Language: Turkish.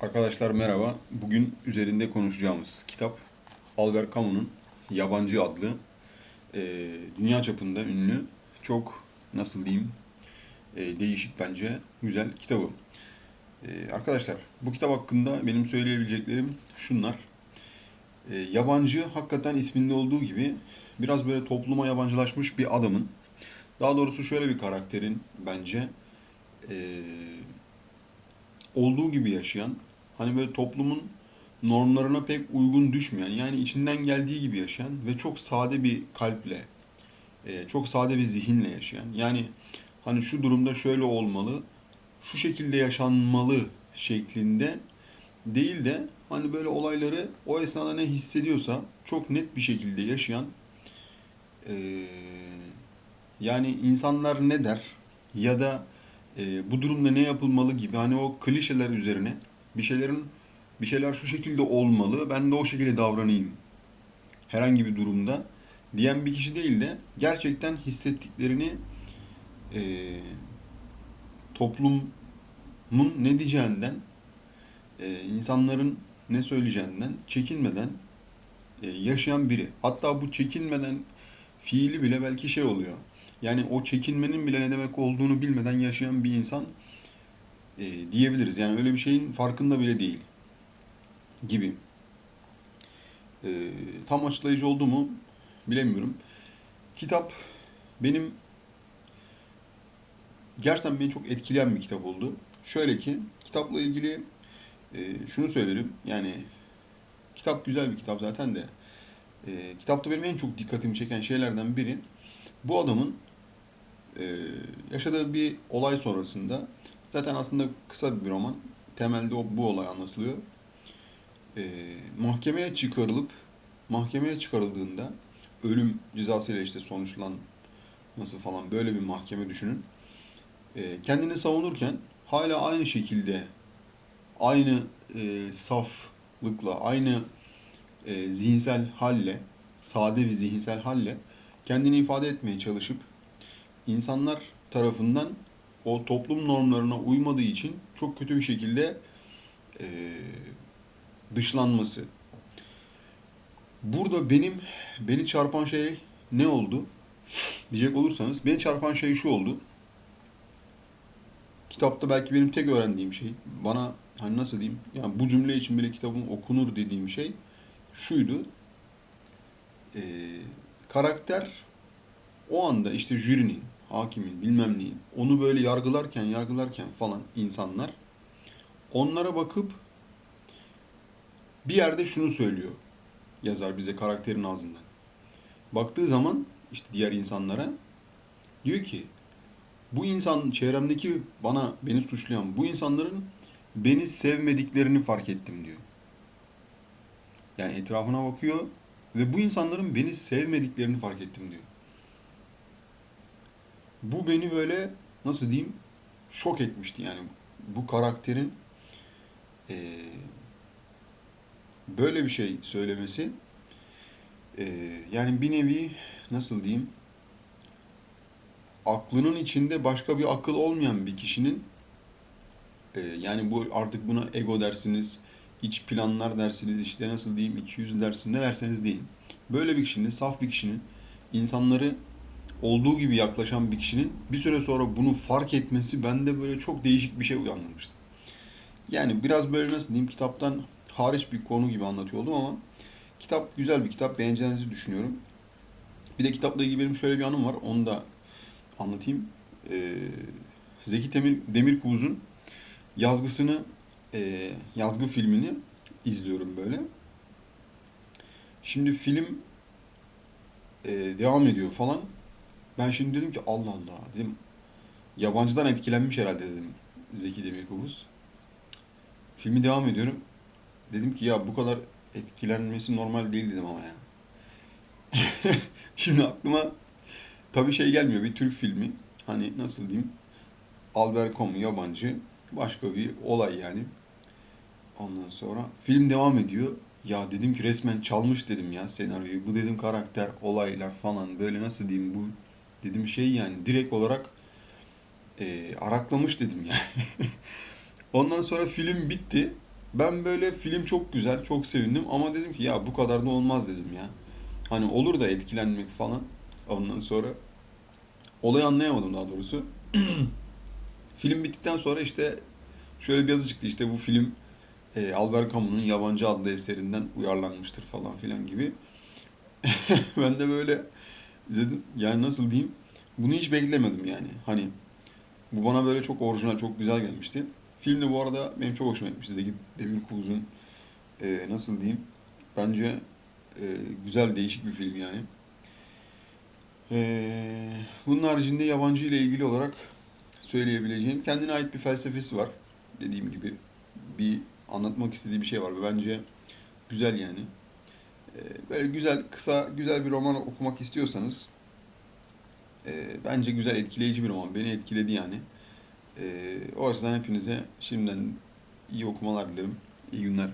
Arkadaşlar merhaba. Bugün üzerinde konuşacağımız kitap Albert Camus'un Yabancı adlı e, dünya çapında ünlü çok nasıl diyeyim e, değişik bence güzel kitabı. E, arkadaşlar bu kitap hakkında benim söyleyebileceklerim şunlar. E, yabancı hakikaten isminde olduğu gibi biraz böyle topluma yabancılaşmış bir adamın daha doğrusu şöyle bir karakterin bence e, olduğu gibi yaşayan, hani böyle toplumun normlarına pek uygun düşmeyen, yani içinden geldiği gibi yaşayan ve çok sade bir kalple, e, çok sade bir zihinle yaşayan. Yani hani şu durumda şöyle olmalı, şu şekilde yaşanmalı şeklinde değil de hani böyle olayları o esnada ne hissediyorsa çok net bir şekilde yaşayan e, yani insanlar ne der ya da e, bu durumda ne yapılmalı gibi hani o klişeler üzerine bir şeylerin bir şeyler şu şekilde olmalı ben de o şekilde davranayım herhangi bir durumda diyen bir kişi değil de gerçekten hissettiklerini e, toplumun ne diyeceğinden e, insanların ne söyleyeceğinden çekinmeden e, yaşayan biri. Hatta bu çekinmeden fiili bile belki şey oluyor. Yani o çekinmenin bile ne demek olduğunu bilmeden yaşayan bir insan e, diyebiliriz. Yani öyle bir şeyin farkında bile değil gibi. E, tam açıklayıcı oldu mu bilemiyorum. Kitap benim gerçekten beni çok etkileyen bir kitap oldu. Şöyle ki kitapla ilgili e, şunu söylerim. Yani kitap güzel bir kitap zaten de. E, kitapta benim en çok dikkatimi çeken şeylerden biri bu adamın e, yaşadığı bir olay sonrasında zaten aslında kısa bir roman. Temelde o, bu olay anlatılıyor. E, mahkemeye çıkarılıp mahkemeye çıkarıldığında ölüm cezasıyla işte sonuçlanması falan böyle bir mahkeme düşünün. E, kendini savunurken hala aynı şekilde aynı e, saflıkla, aynı e, zihinsel halle, sade bir zihinsel halle kendini ifade etmeye çalışıp insanlar tarafından o toplum normlarına uymadığı için çok kötü bir şekilde e, dışlanması. Burada benim beni çarpan şey ne oldu diyecek olursanız beni çarpan şey şu oldu. Kitapta belki benim tek öğrendiğim şey bana hani nasıl diyeyim yani bu cümle için bile kitabın okunur dediğim şey şuydu. Ee, karakter o anda işte jürinin, hakimin, bilmem neyin onu böyle yargılarken, yargılarken falan insanlar onlara bakıp bir yerde şunu söylüyor yazar bize karakterin ağzından. Baktığı zaman işte diğer insanlara diyor ki bu insan çevremdeki bana beni suçlayan bu insanların beni sevmediklerini fark ettim diyor. Yani etrafına bakıyor ve bu insanların beni sevmediklerini fark ettim diyor. Bu beni böyle nasıl diyeyim şok etmişti yani bu karakterin eee, böyle bir şey söylemesi eee, yani bir nevi nasıl diyeyim aklının içinde başka bir akıl olmayan bir kişinin eee, yani bu artık buna ego dersiniz, iç planlar dersiniz, işte nasıl diyeyim 200 dersiniz ne derseniz deyin. Böyle bir kişinin, saf bir kişinin insanları olduğu gibi yaklaşan bir kişinin bir süre sonra bunu fark etmesi bende böyle çok değişik bir şey uyandırmıştı. Yani biraz böyle nasıl diyeyim kitaptan hariç bir konu gibi anlatıyor oldum ama kitap güzel bir kitap. Beğeneceğinizi düşünüyorum. Bir de kitapla ilgili benim şöyle bir anım var. Onu da anlatayım. Ee, Zeki Demir, Demirkubuz'un yazgısını, e, yazgı filmini izliyorum böyle. Şimdi film e, devam ediyor falan. Ben şimdi dedim ki Allah Allah dedim. Yabancıdan etkilenmiş herhalde dedim Zeki Demirkubuz. Filmi devam ediyorum. Dedim ki ya bu kadar etkilenmesi normal değil dedim ama ya. Şimdi aklıma tabii şey gelmiyor bir Türk filmi. Hani nasıl diyeyim? Albert Camus yabancı. Başka bir olay yani. Ondan sonra film devam ediyor. Ya dedim ki resmen çalmış dedim ya senaryoyu. Bu dedim karakter, olaylar falan böyle nasıl diyeyim bu dedim şey yani direkt olarak e, araklamış dedim yani. Ondan sonra film bitti. Ben böyle film çok güzel, çok sevindim ama dedim ki ya bu kadar da olmaz dedim ya. Hani olur da etkilenmek falan. Ondan sonra olayı anlayamadım daha doğrusu. Film bittikten sonra işte şöyle bir yazı çıktı işte bu film e, Albert Camus'un Yabancı adlı eserinden uyarlanmıştır falan filan gibi. ben de böyle dedim yani nasıl diyeyim bunu hiç beklemedim yani. Hani bu bana böyle çok orijinal, çok güzel gelmişti. Film de bu arada benim çok hoşuma gitmişti. Zeki Demirkubuz'un e, nasıl diyeyim bence e, güzel, değişik bir film yani. E, bunun haricinde yabancı ile ilgili olarak söyleyebileceğim kendine ait bir felsefesi var. Dediğim gibi bir anlatmak istediği bir şey var ve bence güzel yani. E, böyle güzel, kısa, güzel bir roman okumak istiyorsanız e, bence güzel, etkileyici bir roman. Beni etkiledi yani. E, o açıdan hepinize şimdiden iyi okumalar dilerim. İyi günler.